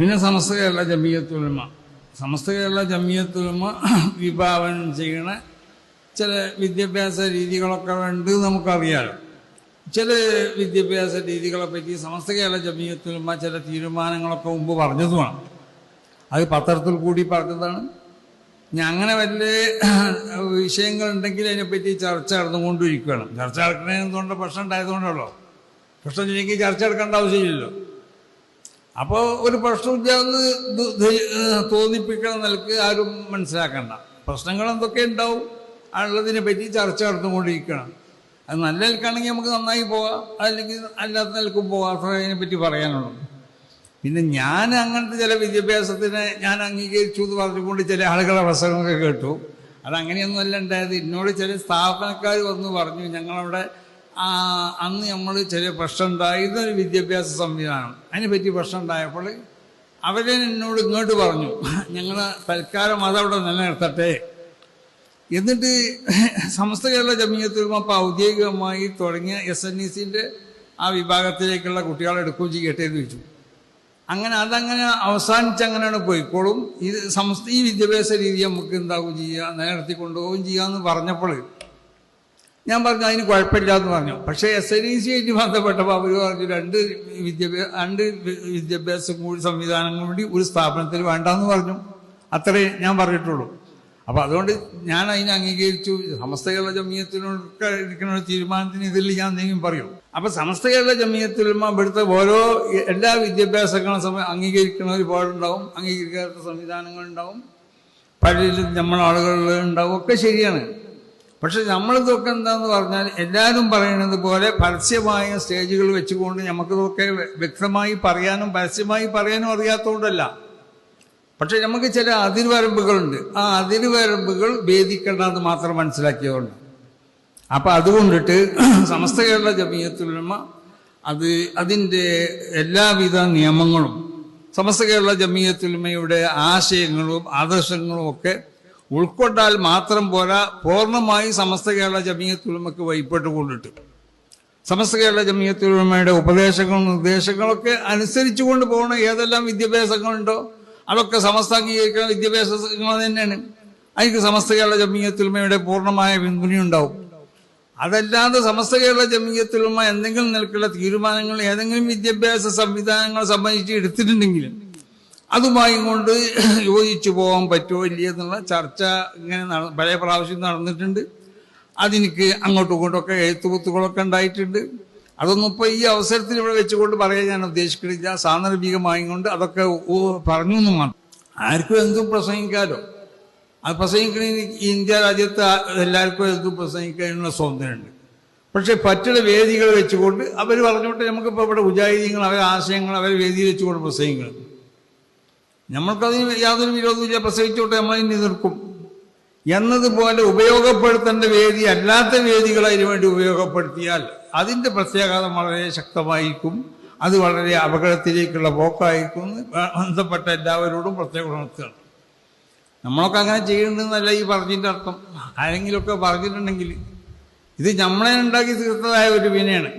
പിന്നെ സമസ്ത കേരള ജമിയത്തുലമ സമസ്ത കേരള ജമിയത്തുലമ വിഭാവനം ചെയ്യണ ചില വിദ്യാഭ്യാസ രീതികളൊക്കെ ഉണ്ട് നമുക്കറിയാലോ. ചില വിദ്യാഭ്യാസ രീതികളെ പറ്റി സമസ്ത കേരള ജമിയത്തുലമ ചില തീരുമാനങ്ങളൊക്കെ മുമ്പ് പറഞ്ഞതുമാണ്. അത് പത്രത്തിൽ കൂടി പറഞ്ഞതാണ്. ഞാൻ അങ്ങനെ വല്ല വിഷയങ്ങളുണ്ടെങ്കിൽ അതിനെപ്പറ്റി ചർച്ച നടന്നുകൊണ്ടിരിക്കുകയാണ്. ചർച്ച നടക്കണേ എന്തുകൊണ്ട് പ്രശ്നം ഉണ്ടായതുകൊണ്ടല്ലോ. പ്രശ്നം ഇല്ലെങ്കിൽ ചർച്ച എടുക്കേണ്ട ആവശ്യമില്ലല്ലോ. അപ്പോൾ ഒരു പ്രശ്നമില്ല എന്ന് തോന്നിപ്പിക്കണം നിലയ്ക്ക് ആരും മനസ്സിലാക്കണ്ട. പ്രശ്നങ്ങൾ എന്തൊക്കെ ഉണ്ടാവും? ഉള്ളതിനെ പറ്റി ചർച്ച നടന്നുകൊണ്ടിരിക്കണം. അത് നല്ല നിൽക്കാണെങ്കിൽ നമുക്ക് നന്നായി പോകാം. അല്ലെങ്കിൽ അല്ലാത്ത നിലക്കും പോകാം. അത്ര അതിനെപ്പറ്റി പറയാനുള്ളൂ. പിന്നെ ഞാൻ അങ്ങനത്തെ ചില വിദ്യാഭ്യാസത്തിനെ ഞാൻ അംഗീകരിച്ചു എന്ന് പറഞ്ഞുകൊണ്ട് ചില ആളുകളെ പ്രസംഗമൊക്കെ കേട്ടു. അതങ്ങനെയൊന്നും അല്ല ഉണ്ടായത്. എന്നോട് ചില സ്ഥാപനക്കാർ വന്ന് പറഞ്ഞു ഞങ്ങളവിടെ അന്ന് നമ്മൾ ചെറിയ പ്രശ്നം ഉണ്ടായി ഇതൊരു വിദ്യാഭ്യാസ സംവിധാനം. അതിനെപ്പറ്റി പ്രശ്നം ഉണ്ടായപ്പോൾ അവരെ എന്നോട് ഇങ്ങോട്ട് പറഞ്ഞു ഞങ്ങൾ തൽക്കാലം അതവിടെ നിലനിർത്തട്ടെ. എന്നിട്ട് സമസ്ത കേരള ജമീയത്തുലമ അപ്പോൾ ഔദ്യോഗികമായി തുടങ്ങിയ എസ് എൻ ഇ സിന്റെ ആ വിഭാഗത്തിലേക്കുള്ള കുട്ടികളെ എടുക്കുകയും ചെയ്യട്ടെ എന്ന് ചോദിച്ചു. അങ്ങനെ അതങ്ങനെ അവസാനിച്ച് അങ്ങനെയാണ് പോയിക്കോളും. ഇത് സമസ്ത ഈ വിദ്യാഭ്യാസ രീതി നമുക്ക് എന്താകും ചെയ്യുക നിലനിർത്തി കൊണ്ടുപോവുകയും ചെയ്യാമെന്ന് പറഞ്ഞപ്പോൾ ഞാൻ പറഞ്ഞു അതിന് കുഴപ്പമില്ല എന്ന് പറഞ്ഞു. പക്ഷേ എസ് എൻ ഇ സി ആയിട്ട് ബന്ധപ്പെട്ടപ്പോൾ അവർ പറഞ്ഞു രണ്ട് വിദ്യാഭ്യാസ രണ്ട് വിദ്യാഭ്യാസ കൂടി സംവിധാനങ്ങൾ കൂടി ഒരു സ്ഥാപനത്തിൽ വേണ്ടെന്ന് പറഞ്ഞു. അത്രേ ഞാൻ പറഞ്ഞിട്ടുള്ളൂ. അപ്പോൾ അതുകൊണ്ട് ഞാൻ അതിനെ അംഗീകരിച്ചു. സമസ്ത കേരള ജമീയത്തിനൊക്കെ എടുക്കുന്ന തീരുമാനത്തിന് ഇതിൽ ഞാൻ എന്തെങ്കിലും പറയും. അപ്പോൾ സമസ്ത കേരള ജമീയത്തിൽ ഇവിടുത്തെ ഓരോ എല്ലാ വിദ്യാഭ്യാസങ്ങളും സമയം അംഗീകരിക്കുന്ന ഒരുപാടുണ്ടാവും അംഗീകരിക്കാത്ത സംവിധാനങ്ങളുണ്ടാവും പലരിലും നമ്മൾ ആളുകളിൽ ഉണ്ടാവും. ഒക്കെ ശരിയാണ്. പക്ഷെ നമ്മളിതൊക്കെ എന്താന്ന് പറഞ്ഞാൽ എല്ലാവരും പറയുന്നത് പോലെ പരസ്യമായ സ്റ്റേജുകൾ വെച്ചുകൊണ്ട് നമുക്കിതൊക്കെ വ്യക്തമായി പറയാനും പരസ്യമായി പറയാനും അറിയാത്തതുകൊണ്ടല്ല പക്ഷെ നമുക്ക് ചില അതിർവരമ്പുകളുണ്ട് ആ അതിർവരമ്പുകൾ ഭേദിക്കേണ്ടത് മാത്രം മനസ്സിലാക്കിയതുകൊണ്ട്. അപ്പം അതുകൊണ്ടിട്ട് സമസ്ത കേരള ജമീയത്തുലമ അത് അതിന്റെ എല്ലാവിധ നിയമങ്ങളും സമസ്ത കേരള ജമീയത്തുലമയുടെ ആശയങ്ങളും ആദർശങ്ങളും ഒക്കെ ഉൾക്കൊണ്ടാൽ മാത്രം പോരാ പൂർണമായി സമസ്ത കേരള ജമീയത്തുലമക്ക് വൈപ്പെട്ടുകൊണ്ടിട്ട് സമസ്ത കേരള ജമീയത്തുലമയുടെ ഉപദേശങ്ങളും നിർദ്ദേശങ്ങളൊക്കെ അനുസരിച്ചു കൊണ്ട് പോകുന്ന ഏതെല്ലാം വിദ്യാഭ്യാസങ്ങളുണ്ടോ അതൊക്കെ സമസ്ത അംഗീകരിക്കുന്ന വിദ്യാഭ്യാസങ്ങൾ തന്നെയാണ്. അതിന് സമസ്ത കേരള ജമീയത്തുലമയുടെ പൂർണമായ പിന്തുണയുണ്ടാവും അതല്ലാതെ സമസ്ത കേരള ജമീയത്തുലമ എന്തെങ്കിലും നിലക്കുള്ള തീരുമാനങ്ങൾ ഏതെങ്കിലും വിദ്യാഭ്യാസ സംവിധാനങ്ങളെ സംബന്ധിച്ച് എടുത്തിട്ടുണ്ടെങ്കിലും അതുമായി കൊണ്ട് യോജിച്ചു പോകാൻ പറ്റുമോ ഇല്ലയോ എന്നുള്ള ചർച്ച ഇങ്ങനെ നട- പല പ്രാവശ്യം നടന്നിട്ടുണ്ട്. അതെനിക്ക് അങ്ങോട്ടും ഇങ്ങോട്ടൊക്കെ എഴുത്തുകുത്തുകളൊക്കെ ഉണ്ടായിട്ടുണ്ട്. അതൊന്നും ഇപ്പോൾ ഈ അവസരത്തിൽ ഇവിടെ വെച്ചുകൊണ്ട് പറയാൻ ഞാൻ ഉദ്ദേശിക്കുന്നില്ല. സാന്ദർഭികമായി കൊണ്ട് അതൊക്കെ പറഞ്ഞു എന്നും മാത്രം ആർക്കും എന്തും പ്രസംഗിക്കാലോ. അത് പ്രസംഗിക്കണമെങ്കിൽ ഇന്ത്യ രാജ്യത്ത് എല്ലാവർക്കും എന്തും പ്രസംഗിക്കാനുള്ള സ്വാതന്ത്ര്യമുണ്ട്. പക്ഷേ പറ്റുന്ന വേദികൾ വെച്ചുകൊണ്ട് അവർ പറഞ്ഞോട്ടെ നമുക്കിപ്പോൾ ഇവിടെ ഉജാഹിദീങ്ങൾ അവരെ ആശയങ്ങൾ അവരെ വേദിയിൽ വെച്ചുകൊണ്ട് പ്രസംഗിക്കണം. നമ്മൾക്കതിന് യാതൊരു വിരോധമില്ല പ്രസവിച്ചോട്ടെ നമ്മൾ ഇനി നിൽക്കും എന്നതുപോലെ ഉപയോഗപ്പെടുത്തേണ്ട വേദി അല്ലാത്ത വേദികൾ അതിനു വേണ്ടി ഉപയോഗപ്പെടുത്തിയാൽ അതിന്റെ പ്രത്യാഘാതം വളരെ ശക്തമായിരിക്കും. അത് വളരെ അപകടത്തിലേക്കുള്ള പോക്കായിരിക്കും. ബന്ധപ്പെട്ട എല്ലാവരോടും പ്രത്യേകം ഉണർത്തുകയാണ് നമ്മളൊക്കെ അങ്ങനെ ചെയ്യേണ്ടതെന്നല്ല ഈ പറഞ്ഞതിന്റെ അർത്ഥം. ആരെങ്കിലുമൊക്കെ പറഞ്ഞിട്ടുണ്ടെങ്കിൽ ഇത് നമ്മളെ ഉണ്ടാക്കി തീർത്തതായ ഒരു വിനയാണ്.